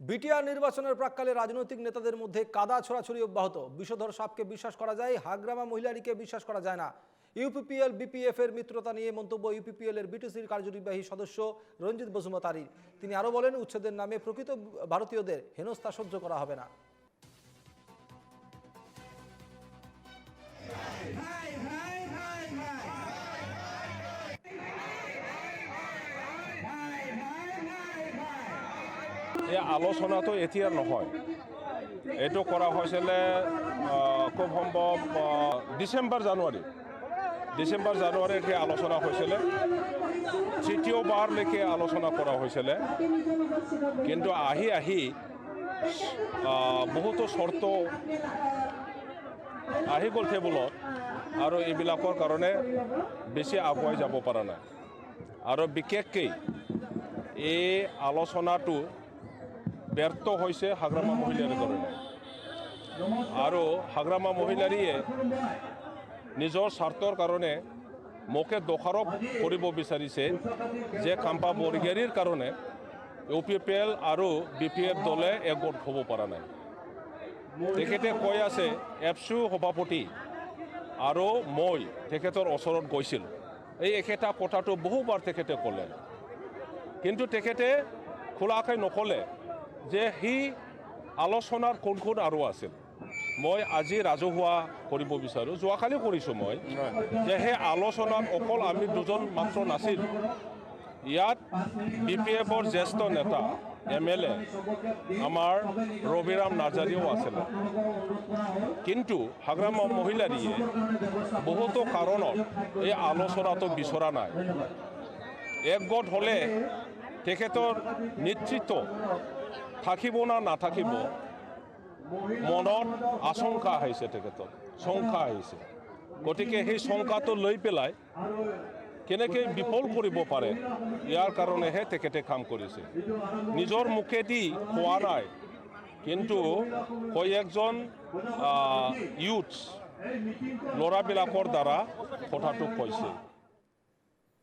BTR নির্বাচনের প্রাককালে রাজনৈতিক নেতাদের মধ্যে কাদা ছড়াছড়ি অব্যাহত। বিষধর সাপকে বিশ্বাস করা যায়, হাগ্রামা মহিলারীকে বিশ্বাস করা যায় না। ইউপিপিএল বিপিএফ এর মিত্রতা নিয়ে মন্তব্য ইউপিপিএল এর বিটিসির কার্যনির্বাহী সদস্য রঞ্জিত বসুমতারির। তিনি আরও বলেন, উচ্ছেদের নামে প্রকৃত ভারতীয়দের হেনস্থা সহ্য করা হবে না। এই আলোচনাটো এতিয়া নহয়। এইটো কৰা হৈছিলে খুব সম্ভৱ ডিচেম্বৰ জানুৱাৰী। ডিচেম্বৰ জানুৱাৰীত সেই আলোচনা হৈছিলে। তৃতীয়বাৰলৈকে আলোচনা কৰা হৈছিলে। কিন্তু আহি আহ, বহুতো চৰ্ত আহি গ'ল টেবুলত আৰু এইবিলাকৰ কাৰণে বেছি আগুৱাই যাব পৰা নাই। আৰু বিশেষকৈ এই আলোচনাটো ব্যৰ্থ হৈছে হাগ্ৰামা মহিলাৰ কাৰণে আৰু হাগ্ৰামা মহিলাৰীয়ে নিজৰ স্বাৰ্থৰ কাৰণে মোকে দোষাৰোপ কৰিব বিচাৰিছে যে কাম্পা বৰগেৰীৰ কাৰণে ইউ পি পি এল আৰু বি পি এফ দলে একগোট হ'ব পৰা নাই। তেখেতে কৈ আছে এপচু সভাপতি আৰু মই তেখেতৰ ওচৰত গৈছিলোঁ। এই একেটা কথাটো বহুবাৰ তেখেতে ক'লে। কিন্তু তেখেতে খোলাকৈ নক'লে। যে সি আলোচনাৰ কোন কোন আৰু আছিল। মই আজি ৰাজহুৱা কৰিব বিচাৰোঁ। যোৱাকালি কৰিছোঁ মই। যে সেই আলোচনাত অকল আমি দুজন মাত্ৰ নাছিল। ইয়াত বি পি এফৰ জ্যেষ্ঠ নেতা, এম এল এ, আমাৰ ৰবিৰাম নাৰ্জাৰীও আছিলে। কিন্তু হাগ্ৰামা মহিলাৰীয়ে বহুতো কাৰণত এই আলোচনাটো বিচৰা নাই। একগোট হ'লে তেখেতৰ নেতৃত্ব থাকিব না, নাথাকিব। মনত আশংকা আহিছে তেখেতৰ শংকা আহিছে। গতিকে সেই শংকাটো লৈ পেলাই কেনেকৈ বিফল কৰিব পাৰে, ইয়াৰ কাৰণেহে তেখেতে কাম কৰিছে। নিজৰ মুখেদি কোৱা নাই, কিন্তু কয়েকজন ইউথ ল'ৰাবিলাকৰ দ্বাৰা কথাটো কৈছে।